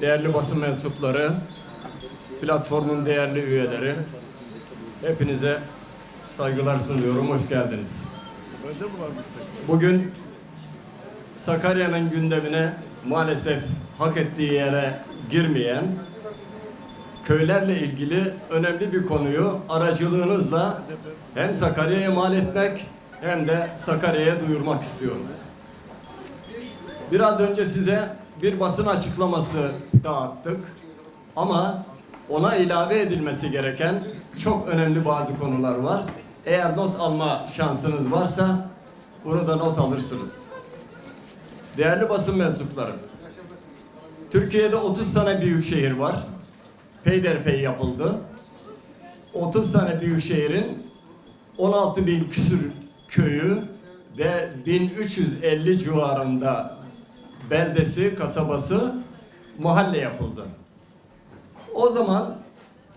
değerli basın mensupları, platformun değerli üyeleri, hepinize saygılar sunuyorum. Hoş geldiniz. Bugün Sakarya'nın gündemine maalesef hak ettiği yere girmeyen köylerle ilgili önemli bir konuyu aracılığınızla hem Sakarya'ya mal etmek hem de Sakarya'ya duyurmak istiyoruz. Biraz önce size bir basın açıklaması dağıttık ama ona ilave edilmesi gereken çok önemli bazı konular var. Eğer not alma şansınız varsa bunu da not alırsınız. Değerli basın mensupları, Türkiye'de 30 tane büyük şehir var. Peyderpey yapıldı. 30 tane büyük şehrin 16 bin küsür köyü ve 1350 civarında beldesi, kasabası mahalle yapıldı. O zaman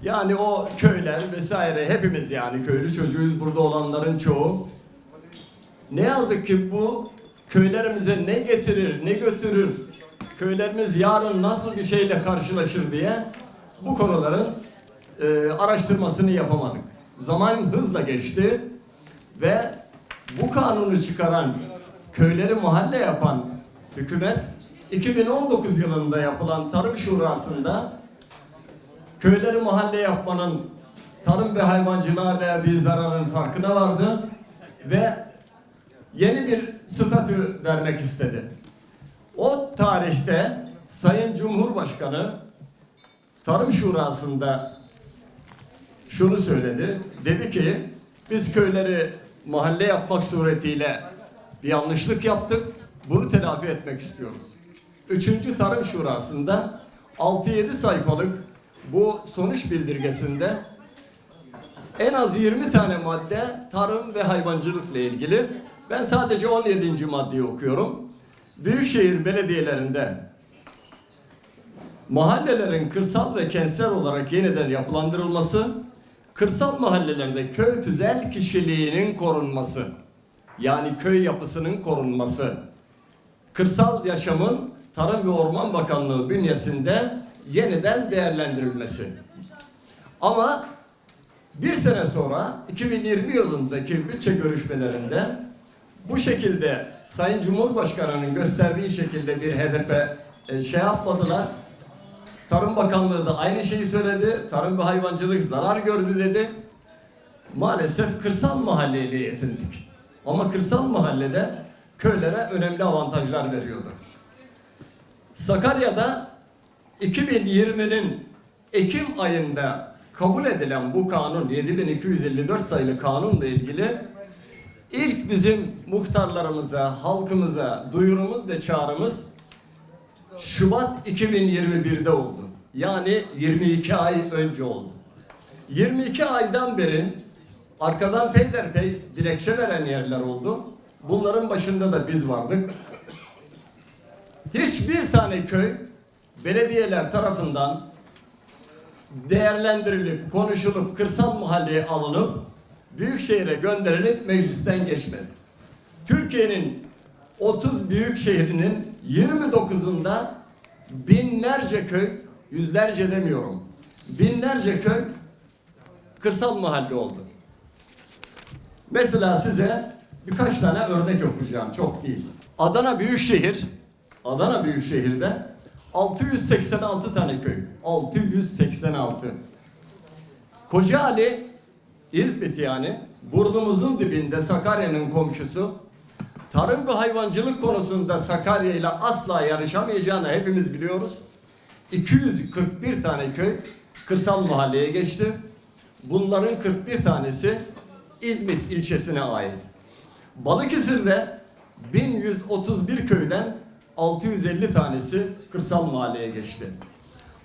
yani o köyler vesaire hepimiz yani köylü çocuğuyuz burada olanların çoğu. Ne yazık ki bu köylerimize ne getirir, ne götürür, köylerimiz yarın nasıl bir şeyle karşılaşır diye bu konuların e, araştırmasını yapamadık. Zaman hızla geçti ve bu kanunu çıkaran, köyleri mahalle yapan hükümet 2019 yılında yapılan Tarım Şurası'nda köyleri mahalle yapmanın tarım ve hayvancılığa verdiği zararın farkına vardı ve yeni bir statü vermek istedi. O tarihte Sayın Cumhurbaşkanı Tarım Şurası'nda şunu söyledi. Dedi ki biz köyleri mahalle yapmak suretiyle bir yanlışlık yaptık. Bunu telafi etmek istiyoruz. Üçüncü Tarım Şurası'nda 6-7 sayfalık bu sonuç bildirgesinde en az 20 tane madde tarım ve hayvancılıkla ilgili. Ben sadece 17. maddeyi okuyorum. Büyükşehir belediyelerinde mahallelerin kırsal ve kentsel olarak yeniden yapılandırılması, kırsal mahallelerde köy tüzel kişiliğinin korunması, yani köy yapısının korunması, kırsal yaşamın Tarım ve Orman Bakanlığı bünyesinde yeniden değerlendirilmesi. Ama bir sene sonra 2020 yılındaki bütçe görüşmelerinde bu şekilde Sayın Cumhurbaşkanı'nın gösterdiği şekilde bir hedefe şey yapmadılar. Tarım Bakanlığı da aynı şeyi söyledi. Tarım ve hayvancılık zarar gördü dedi. Maalesef kırsal mahalleyle yetindik. Ama kırsal mahallede köylere önemli avantajlar veriyordu. Sakarya'da 2020'nin Ekim ayında kabul edilen bu kanun 7254 sayılı kanunla ilgili ilk bizim muhtarlarımıza, halkımıza duyurumuz ve çağrımız Şubat 2021'de oldu. Yani 22 ay önce oldu. 22 aydan beri arkadan peyderpey dilekçe veren yerler oldu. Bunların başında da biz vardık. Hiçbir tane köy belediyeler tarafından değerlendirilip, konuşulup, kırsal mahalleye alınıp, büyük şehire gönderilip meclisten geçmedi. Türkiye'nin 30 büyük şehrinin 29'unda binlerce köy, yüzlerce demiyorum, binlerce köy kırsal mahalle oldu. Mesela size birkaç tane örnek okuyacağım, çok değil. Adana Büyükşehir, Adana Büyükşehir'de 686 tane köy. 686. Kocaeli, İzmit yani, burnumuzun dibinde Sakarya'nın komşusu. Tarım ve hayvancılık konusunda Sakarya ile asla yarışamayacağını hepimiz biliyoruz. 241 tane köy kırsal mahalleye geçti. Bunların 41 tanesi İzmit ilçesine ait. Balıkesir'de 1131 köyden 650 tanesi kırsal mahalleye geçti.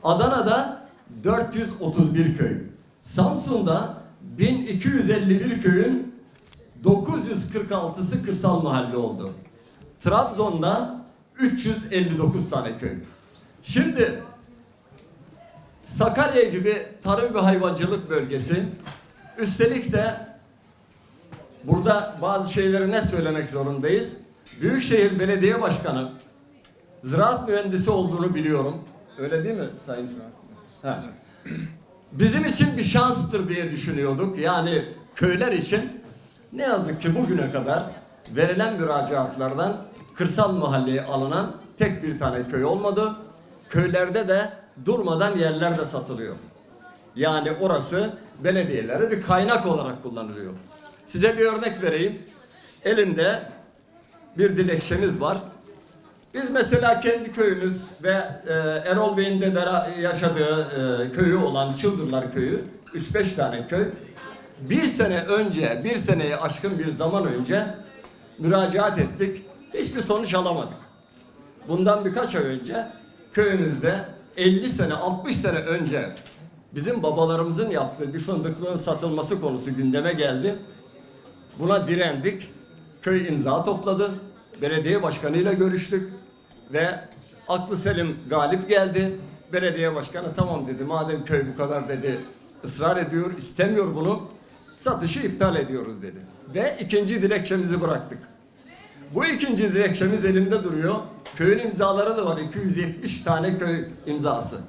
Adana'da 431 köy. Samsun'da 1251 köyün 946'sı kırsal mahalle oldu. Trabzon'da 359 tane köy. Şimdi Sakarya gibi tarım ve hayvancılık bölgesi üstelik de burada bazı şeyleri ne söylemek zorundayız. Büyükşehir Belediye Başkanı ziraat mühendisi olduğunu biliyorum. Öyle değil mi Sayın? Ha. Bizim için bir şanstır diye düşünüyorduk. Yani köyler için ne yazık ki bugüne kadar verilen müracaatlardan kırsal mahalleye alınan tek bir tane köy olmadı. Köylerde de durmadan yerler de satılıyor. Yani orası belediyelere bir kaynak olarak kullanılıyor. Size bir örnek vereyim. Elimde bir dilekçemiz var. Biz mesela kendi köyümüz ve e, Erol Bey'in de yaşadığı e, köyü olan Çıldırlar Köyü, 3-5 tane köy. Bir sene önce, bir seneyi aşkın bir zaman önce müracaat ettik. Hiçbir sonuç alamadık. Bundan birkaç ay önce köyümüzde 50 sene, 60 sene önce bizim babalarımızın yaptığı bir fındıklığın satılması konusu gündeme geldi. Buna direndik. Köy imza topladı. Belediye başkanıyla görüştük. Ve aklı selim galip geldi. Belediye başkanı tamam dedi. Madem köy bu kadar dedi ısrar ediyor, istemiyor bunu. Satışı iptal ediyoruz dedi. Ve ikinci dilekçemizi bıraktık. Bu ikinci dilekçemiz elimde duruyor. Köyün imzaları da var. 270 tane köy imzası.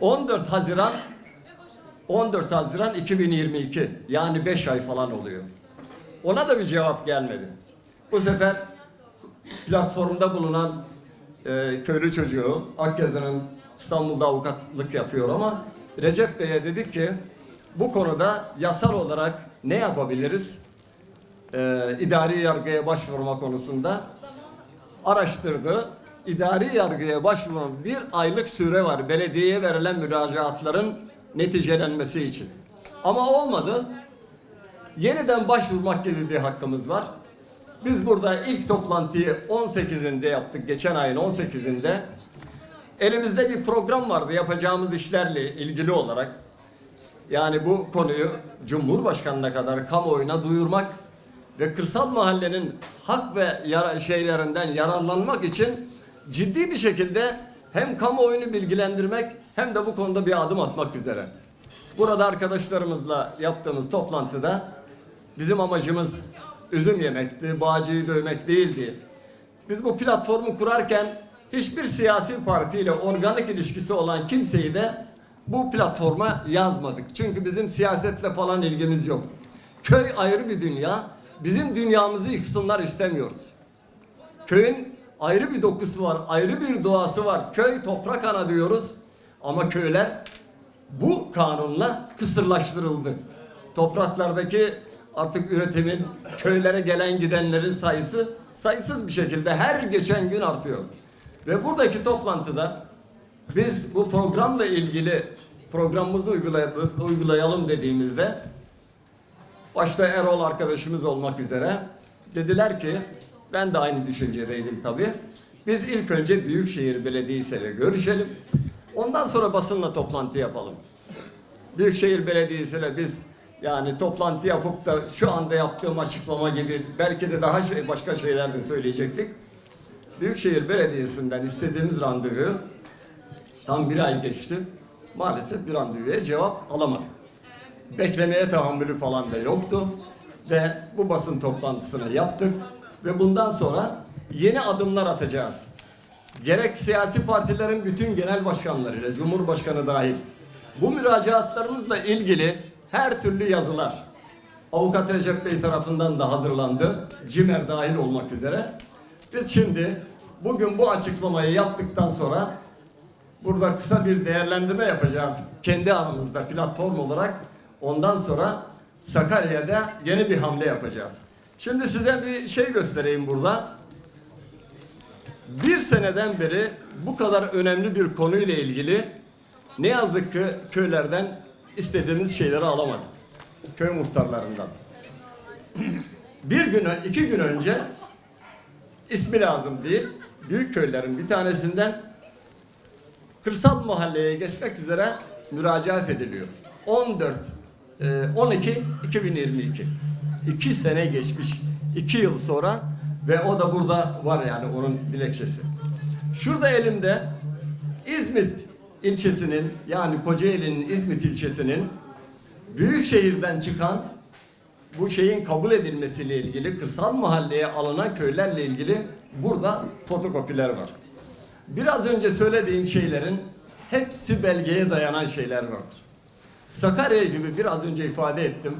14 Haziran 14 Haziran 2022 yani 5 ay falan oluyor. Ona da bir cevap gelmedi. Bu sefer platformda bulunan e, köylü çocuğu Akgezen'in İstanbul'da avukatlık yapıyor ama Recep Bey'e dedik ki bu konuda yasal olarak ne yapabiliriz? E, idari yargıya başvurma konusunda araştırdı. İdari yargıya başvuran bir aylık süre var belediyeye verilen müracaatların neticelenmesi için. Ama olmadı. Yeniden başvurmak gibi bir hakkımız var. Biz burada ilk toplantıyı 18'inde yaptık. Geçen ayın 18'inde. Elimizde bir program vardı yapacağımız işlerle ilgili olarak. Yani bu konuyu Cumhurbaşkanı'na kadar kamuoyuna duyurmak ve kırsal mahallenin hak ve yara şeylerinden yararlanmak için ciddi bir şekilde hem kamuoyunu bilgilendirmek hem de bu konuda bir adım atmak üzere. Burada arkadaşlarımızla yaptığımız toplantıda bizim amacımız üzüm yemekti, bağcıyı dövmek değildi. Biz bu platformu kurarken hiçbir siyasi partiyle organik ilişkisi olan kimseyi de bu platforma yazmadık. Çünkü bizim siyasetle falan ilgimiz yok. Köy ayrı bir dünya. Bizim dünyamızı yıksınlar istemiyoruz. Köyün ayrı bir dokusu var, ayrı bir doğası var. Köy toprak ana diyoruz ama köyler bu kanunla kısırlaştırıldı. Topraklardaki artık üretimin köylere gelen gidenlerin sayısı sayısız bir şekilde her geçen gün artıyor. Ve buradaki toplantıda biz bu programla ilgili programımızı uygulayalım, dediğimizde başta Erol arkadaşımız olmak üzere dediler ki ben de aynı düşüncedeydim tabii. Biz ilk önce Büyükşehir Belediyesi ile görüşelim. Ondan sonra basınla toplantı yapalım. Büyükşehir Belediyesi ile biz yani toplantı yapıp da şu anda yaptığım açıklama gibi belki de daha şey başka şeyler de söyleyecektik. Büyükşehir Belediyesi'nden istediğimiz randevu tam bir ay geçti. Maalesef bir randevuya cevap alamadık. Beklemeye tahammülü falan da yoktu. Ve bu basın toplantısını yaptık. Ve bundan sonra yeni adımlar atacağız. Gerek siyasi partilerin bütün genel başkanlarıyla, Cumhurbaşkanı dahil, bu müracaatlarımızla ilgili her türlü yazılar, Avukat Recep Bey tarafından da hazırlandı, CİMER dahil olmak üzere. Biz şimdi bugün bu açıklamayı yaptıktan sonra burada kısa bir değerlendirme yapacağız. Kendi aramızda platform olarak. Ondan sonra Sakarya'da yeni bir hamle yapacağız. Şimdi size bir şey göstereyim burada. Bir seneden beri bu kadar önemli bir konuyla ilgili ne yazık ki köylerden istediğimiz şeyleri alamadık. Köy muhtarlarından. Bir gün, iki gün önce ismi lazım değil. Büyük köylerin bir tanesinden kırsal mahalleye geçmek üzere müracaat ediliyor. 14 e, 12 2022. 2 sene geçmiş. 2 yıl sonra ve o da burada var yani onun dilekçesi. Şurada elimde İzmit ilçesinin yani Kocaeli'nin İzmit ilçesinin Büyükşehir'den çıkan bu şeyin kabul edilmesiyle ilgili kırsal mahalleye alınan köylerle ilgili burada fotokopiler var. Biraz önce söylediğim şeylerin hepsi belgeye dayanan şeyler vardır. Sakarya gibi biraz önce ifade ettim.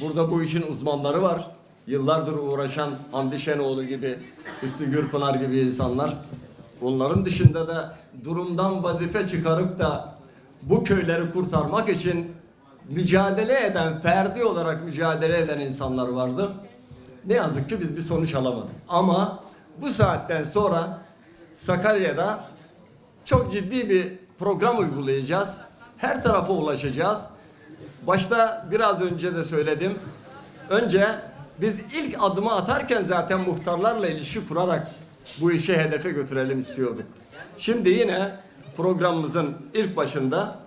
Burada bu işin uzmanları var. Yıllardır uğraşan Hamdi Şenoğlu gibi, Hüsnü Gürpınar gibi insanlar. Bunların dışında da durumdan vazife çıkarıp da bu köyleri kurtarmak için mücadele eden, ferdi olarak mücadele eden insanlar vardı. Ne yazık ki biz bir sonuç alamadık. Ama bu saatten sonra Sakarya'da çok ciddi bir program uygulayacağız. Her tarafa ulaşacağız. Başta biraz önce de söyledim. Önce biz ilk adımı atarken zaten muhtarlarla ilişki kurarak bu işi hedefe götürelim istiyorduk. Şimdi yine programımızın ilk başında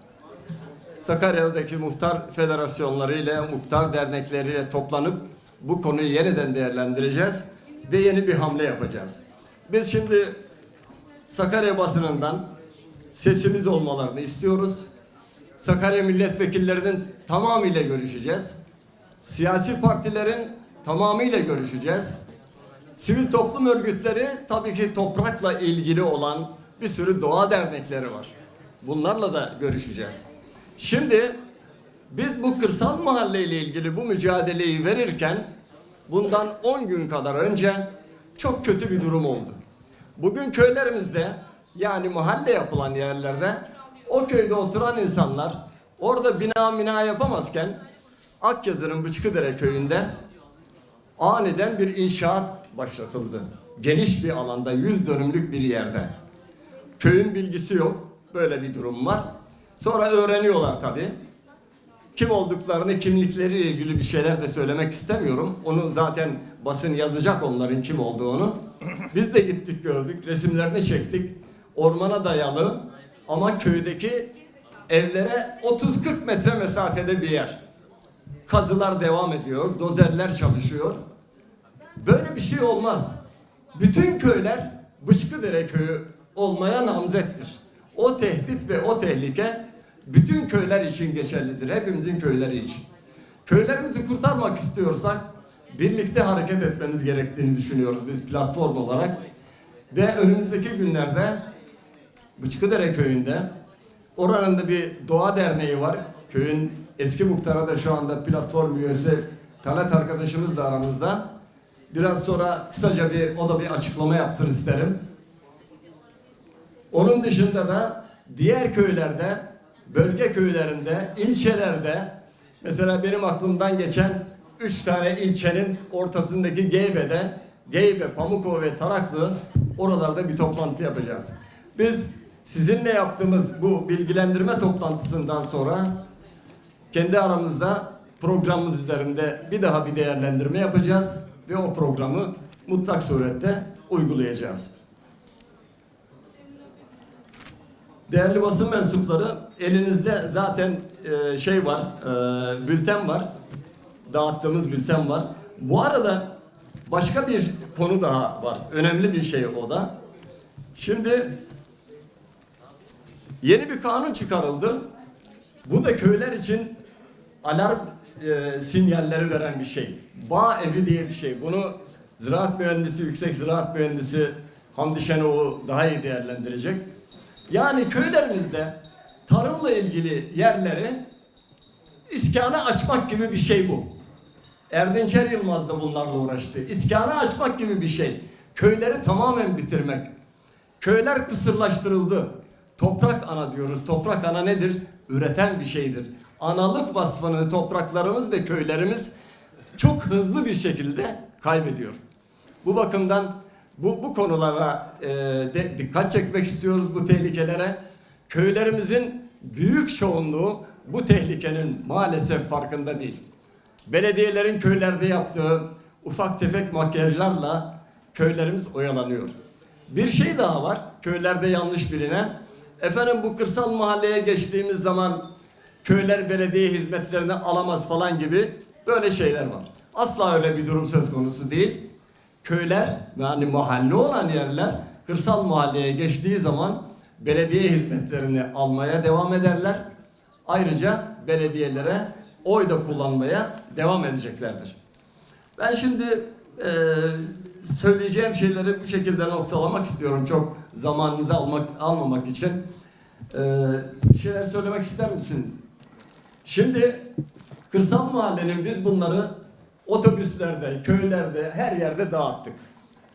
Sakarya'daki muhtar federasyonları ile muhtar dernekleriyle toplanıp bu konuyu yeniden değerlendireceğiz ve yeni bir hamle yapacağız. Biz şimdi Sakarya basınından sesimiz olmalarını istiyoruz. Sakarya milletvekillerinin tamamıyla görüşeceğiz. Siyasi partilerin tamamıyla görüşeceğiz. Sivil toplum örgütleri tabii ki toprakla ilgili olan bir sürü doğa dernekleri var. Bunlarla da görüşeceğiz. Şimdi biz bu kırsal mahalle ile ilgili bu mücadeleyi verirken bundan 10 gün kadar önce çok kötü bir durum oldu. Bugün köylerimizde yani mahalle yapılan yerlerde o köyde oturan insanlar orada bina mina yapamazken Akyazı'nın Bıçkıdere köyünde aniden bir inşaat başlatıldı. Geniş bir alanda, 100 dönümlük bir yerde. Köyün bilgisi yok. Böyle bir durum var. Sonra öğreniyorlar tabii. Kim olduklarını, kimlikleriyle ilgili bir şeyler de söylemek istemiyorum. Onu zaten basın yazacak onların kim olduğunu. Biz de gittik gördük, resimlerini çektik. Ormana dayalı ama köydeki evlere 30-40 metre mesafede bir yer. Kazılar devam ediyor, dozerler çalışıyor. Böyle bir şey olmaz. Bütün köyler Bışkıdere köyü olmaya namzettir. O tehdit ve o tehlike bütün köyler için geçerlidir. Hepimizin köyleri için. Köylerimizi kurtarmak istiyorsak birlikte hareket etmemiz gerektiğini düşünüyoruz biz platform olarak. Ve önümüzdeki günlerde Bıçkıdere köyünde oranın da bir doğa derneği var. Köyün eski muhtarı da şu anda platform üyesi Talat arkadaşımız da aramızda. Biraz sonra kısaca bir o da bir açıklama yapsın isterim. Onun dışında da diğer köylerde, bölge köylerinde, ilçelerde mesela benim aklımdan geçen üç tane ilçenin ortasındaki Geyve'de, Geyve, Pamukova ve Taraklı oralarda bir toplantı yapacağız. Biz sizinle yaptığımız bu bilgilendirme toplantısından sonra kendi aramızda programımız üzerinde bir daha bir değerlendirme yapacağız ve o programı mutlak surette uygulayacağız. Değerli basın mensupları, elinizde zaten e, şey var, e, bülten var. Dağıttığımız bülten var. Bu arada başka bir konu daha var. Önemli bir şey o da. Şimdi yeni bir kanun çıkarıldı. Bu da köyler için alarm e, sinyalleri veren bir şey. Bağ evi diye bir şey. Bunu ziraat mühendisi, yüksek ziraat mühendisi Hamdi Şenoğlu daha iyi değerlendirecek. Yani köylerimizde tarımla ilgili yerleri iskana açmak gibi bir şey bu. Erdinçer Yılmaz da bunlarla uğraştı. İskana açmak gibi bir şey. Köyleri tamamen bitirmek. Köyler kısırlaştırıldı. Toprak ana diyoruz. Toprak ana nedir? Üreten bir şeydir. Analık vasfını topraklarımız ve köylerimiz çok hızlı bir şekilde kaybediyor. Bu bakımdan bu, bu konulara e, de, dikkat çekmek istiyoruz bu tehlikelere. Köylerimizin büyük çoğunluğu bu tehlikenin maalesef farkında değil. Belediyelerin köylerde yaptığı ufak tefek makyajlarla köylerimiz oyalanıyor. Bir şey daha var köylerde yanlış bilinen. Efendim bu kırsal mahalleye geçtiğimiz zaman köyler belediye hizmetlerini alamaz falan gibi böyle şeyler var. Asla öyle bir durum söz konusu değil. Köyler yani mahalle olan yerler kırsal mahalleye geçtiği zaman belediye hizmetlerini almaya devam ederler. Ayrıca belediyelere oy da kullanmaya devam edeceklerdir. Ben şimdi e, söyleyeceğim şeyleri bu şekilde noktalamak istiyorum çok zamanınızı almak almamak için. Ee, bir şeyler söylemek ister misin? Şimdi kırsal mahallenin biz bunları otobüslerde, köylerde, her yerde dağıttık.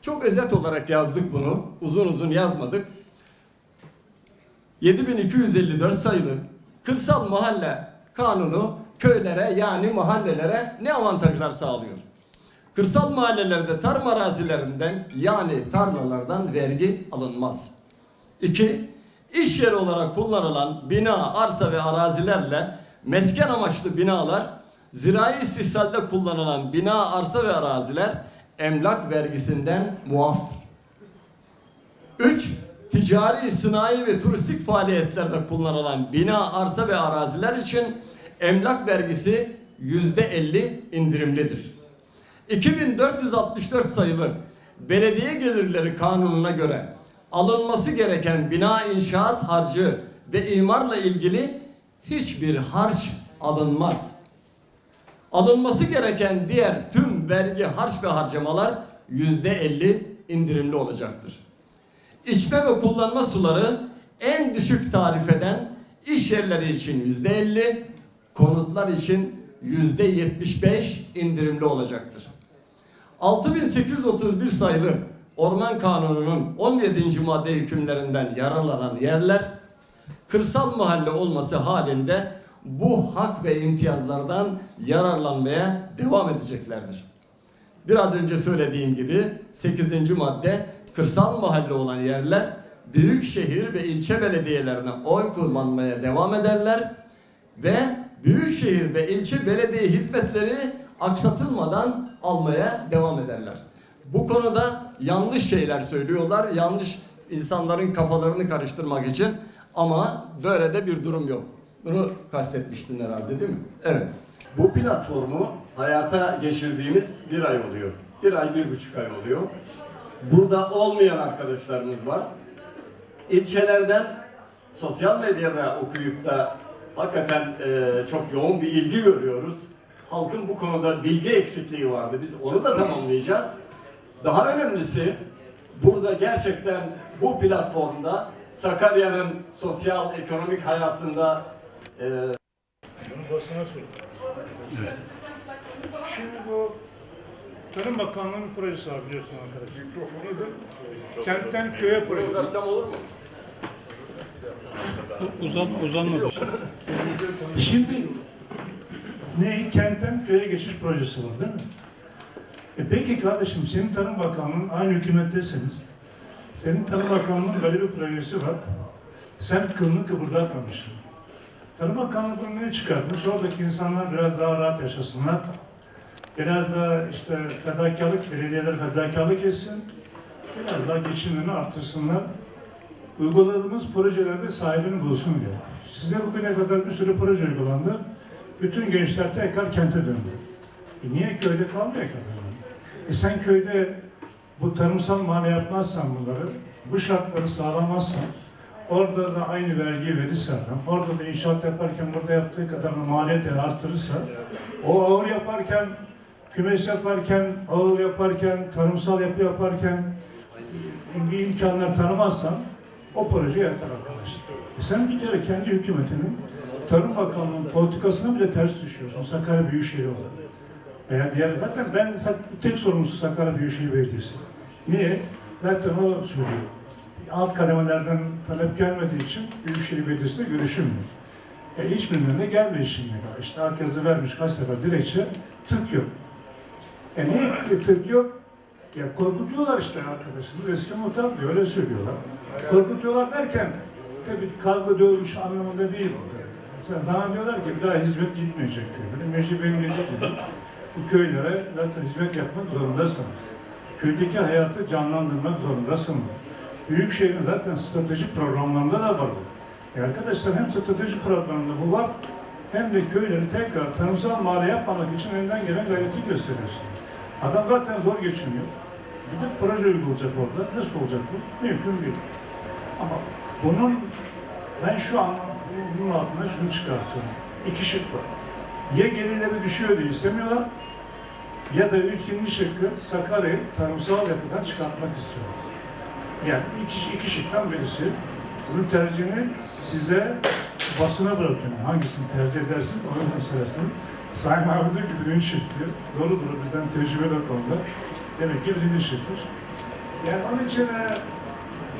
Çok özet olarak yazdık bunu. Uzun uzun yazmadık. 7254 sayılı kırsal mahalle kanunu köylere yani mahallelere ne avantajlar sağlıyor? Kırsal mahallelerde tarım arazilerinden yani tarlalardan vergi alınmaz. 2. İş yeri olarak kullanılan bina, arsa ve arazilerle mesken amaçlı binalar, zirai istihsalde kullanılan bina, arsa ve araziler emlak vergisinden muaftır. 3. Ticari, sınai ve turistik faaliyetlerde kullanılan bina, arsa ve araziler için emlak vergisi %50 indirimlidir. 2464 sayılı Belediye Gelirleri Kanunu'na göre alınması gereken bina inşaat harcı ve imarla ilgili hiçbir harç alınmaz. Alınması gereken diğer tüm vergi, harç ve harcamalar %50 indirimli olacaktır. İçme ve kullanma suları en düşük tarifeden iş yerleri için yüzde 50, konutlar için yüzde 75 indirimli olacaktır. 6831 sayılı Orman Kanunu'nun 17. madde hükümlerinden yararlanan yerler kırsal mahalle olması halinde bu hak ve imtiyazlardan yararlanmaya devam edeceklerdir. Biraz önce söylediğim gibi 8. madde kırsal mahalle olan yerler büyük şehir ve ilçe belediyelerine oy kullanmaya devam ederler ve büyük şehir ve ilçe belediye hizmetleri aksatılmadan almaya devam ederler. Bu konuda yanlış şeyler söylüyorlar, yanlış insanların kafalarını karıştırmak için ama böyle de bir durum yok. Bunu kastetmiştin herhalde değil mi? Evet. Bu platformu hayata geçirdiğimiz bir ay oluyor. Bir ay, bir buçuk ay oluyor. Burada olmayan arkadaşlarımız var. İlçelerden sosyal medyada okuyup da hakikaten e, çok yoğun bir ilgi görüyoruz. Halkın bu konuda bilgi eksikliği vardı. Biz onu da tamamlayacağız. Daha önemlisi burada gerçekten bu platformda Sakarya'nın sosyal ekonomik hayatında e, Bunu basına sordum. Şimdi bu Tarım Bakanlığı'nın projesi var biliyorsun arkadaşlar. Kentten köye projesi. uzatsam olur mu? Uzan, uzanmadı. Şimdi ne? Kentten köye geçiş projesi var değil mi? E peki kardeşim senin Tarım Bakanlığı'nın aynı hükümettesiniz. Senin Tarım Bakanlığı'nın böyle bir projesi var. Sen kılını kıpırdatmamışsın. Tarım Bakanlığı bunu ne çıkartmış? Oradaki insanlar biraz daha rahat yaşasınlar. Biraz da işte fedakarlık, belediyeler fedakarlık etsin. Biraz daha geçimlerini artırsınlar. Uyguladığımız projelerde sahibini bulsun diye. Size bugüne kadar bir sürü proje uygulandı. Bütün gençler tekrar kente döndü. E niye köyde kalmıyor ki? E sen köyde bu tarımsal mahalle yapmazsan bunları, bu şartları sağlamazsan, orada da aynı vergi verirse orada da inşaat yaparken burada yaptığı kadar maliyeti arttırırsa, o ağır yaparken, kümes yaparken, ağır yaparken, tarımsal yapı yaparken bir imkanlar tanımazsan o proje yatar arkadaşlar. E sen bir kere kendi hükümetinin Tarım Bakanlığı'nın politikasına bile ters düşüyorsun Sakarya Büyükşehir olarak. Veya diğer, zaten ben tek sorumlusu Sakarya Büyükşehir Belediyesi. Niye? Zaten o söylüyor. Alt kademelerden talep gelmediği için Büyükşehir Belediyesi'yle görüşülmüyor. E gelmiyor şimdiye kadar. İşte herkese vermiş kaç sefer dilekçe, tık yok. E niye tık yok? Ya korkutuyorlar işte arkadaşım. Eski muhtar diyor, öyle söylüyorlar. Korkutuyorlar derken, tabii kavga dövmüş anlamında değil bu. Sen zannediyorlar ki bir daha hizmet gitmeyecek köye. Meclis dediği gibi bu köylere zaten hizmet yapmak zorundasın. Köydeki hayatı canlandırmak zorundasın. Büyükşehir'in zaten stratejik programlarında da var bu. E arkadaşlar hem stratejik programında bu var, hem de köyleri tekrar tanımsal mahalle yapmamak için elinden gelen gayreti gösteriyorsun. Adam zaten zor geçiniyor. Bir de proje uygulayacak orada. Nasıl olacak bu? Mümkün değil. Ama bunun ben şu an bunun altına şunu çıkartıyorum. İki şık var. Ya gelirleri düşüyor diye istemiyorlar ya da ikinci şıkkı Sakarya'yı tarımsal yapıdan çıkartmak istiyorlar. Yani iki, iki şıktan birisi. Bunun tercihini size basına bırakıyorum. Hangisini tercih edersin onun meselesini. Sayın abi diyor birinci şık diyor. Doğrudur bizden tecrübeli o konuda. Demek ki birinci şıkmış. Yani onun için e,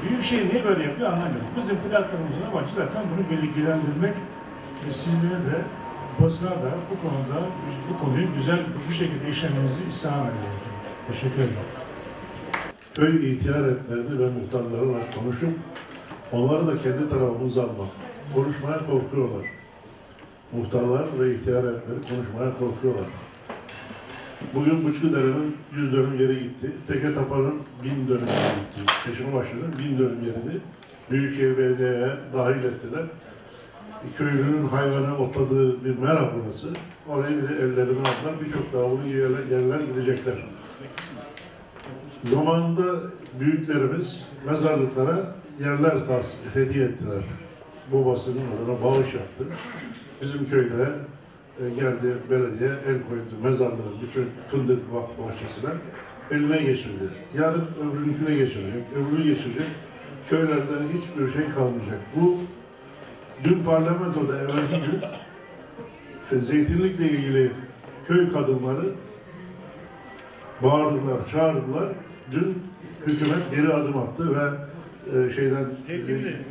büyük şey niye böyle yapıyor anlamıyorum. Bizim platformumuzun amacı zaten bunu bilgilendirmek ve sizlere de basına da bu konuda bu konuyu güzel bu şekilde işlemenizi istirham ediyorum. Teşekkür ederim. köy ihtiyaretlerini ve muhtarlarla konuşup onları da kendi tarafımıza almak. Konuşmaya korkuyorlar. Muhtarlar ve ihtiyaretleri konuşmaya korkuyorlar. Bugün Buçkudere'nin 100 dönüm yeri gitti. Teke Tapan'ın 1000 dönüm yeri gitti. Peşimabaşı'nın 1000 dönüm yerini Büyükşehir Belediye'ye dahil ettiler. Köylünün hayvanı otladığı bir mera burası. Orayı bir de ellerine aldılar. Birçok daha bunun yerler, yerler gidecekler. Zamanında büyüklerimiz mezarlıklara yerler tas hediye ettiler. Babasının adına bağış yaptı. Bizim köyde e, geldi belediye el koydu mezarlığın bütün fındık bahçesine eline geçirdi. Yarın öbürünküne geçirecek, öbürünü geçirecek. Köylerde hiçbir şey kalmayacak. Bu dün parlamentoda evvelki gün işte zeytinlikle ilgili köy kadınları bağırdılar, çağırdılar. Dün hükümet geri adım attı ve e, şeyden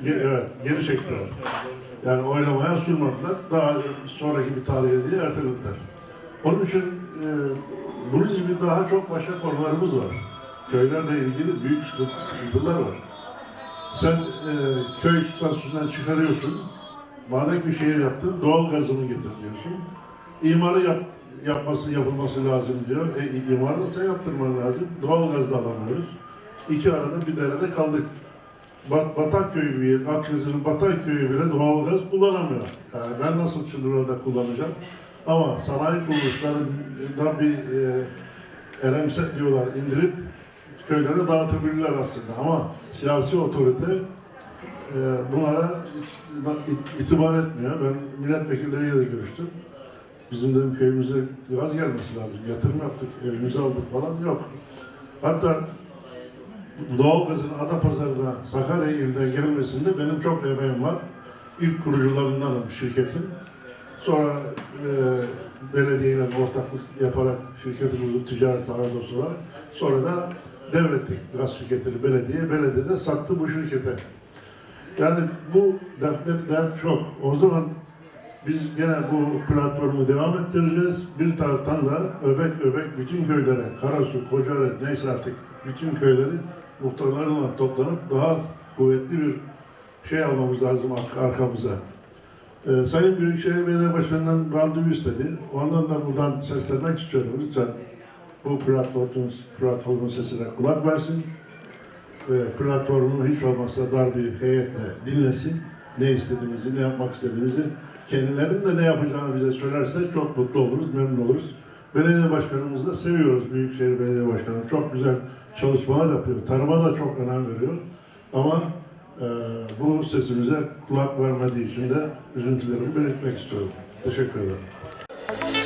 e, evet geri çektiler. Yani oylamaya sunmadılar. Daha sonraki bir tarihe diye ertelediler. Onun için e, bunun gibi daha çok başka konularımız var. Köylerle ilgili büyük sıkıntı- sıkıntılar var. Sen e, köy statüsünden çıkarıyorsun. Madem bir şehir yaptın, doğal gazını getir diyorsun. İmarı yap, yapması yapılması lazım diyor. E, imarı da sen yaptırman lazım. Doğal gaz da alamıyoruz. İki arada bir derede kaldık. Bat, Batakköy'ü bir, Akkızıl'ın Batakköy'ü bile doğal gaz kullanamıyor. Yani ben nasıl Çıldırır'da kullanacağım? Ama sanayi kuruluşlarından bir e, eremset diyorlar indirip köylere dağıtabilirler aslında. Ama siyasi otorite e, bunlara itibar etmiyor. Ben milletvekilleriyle de görüştüm. Bizim de köyümüze gaz gelmesi lazım. Yatırım yaptık, evimizi aldık falan yok. Hatta doğalgazın Adapazarı'na Sakarya iline gelmesinde benim çok emeğim var. İlk kurucularındanım şirketin. Sonra e, belediyeyle ortaklık yaparak şirketi kurduk ticaret sanayi olarak. Sonra da devrettik gaz şirketini belediye. Belediye de sattı bu şirkete. Yani bu dertler dert çok. O zaman biz gene bu platformu devam ettireceğiz. Bir taraftan da öbek öbek bütün köylere, Karasu, Kocaeli neyse artık bütün köyleri muhtarlarla toplanıp daha kuvvetli bir şey almamız lazım ar- arkamıza. Ee, Sayın Büyükşehir Belediye Başkanı'ndan randevu istedi. Ondan da buradan seslenmek istiyorum. Lütfen bu platformun, platformun sesine kulak versin ve platformunu hiç olmazsa dar bir heyetle dinlesin. Ne istediğimizi, ne yapmak istediğimizi, kendilerinin de ne yapacağını bize söylerse çok mutlu oluruz, memnun oluruz. Belediye başkanımızı da seviyoruz. Büyükşehir Belediye Başkanı çok güzel çalışmalar yapıyor. Tarıma da çok önem veriyor. Ama e, bu sesimize kulak vermediği için de üzüntülerimi belirtmek istiyorum. Teşekkür ederim.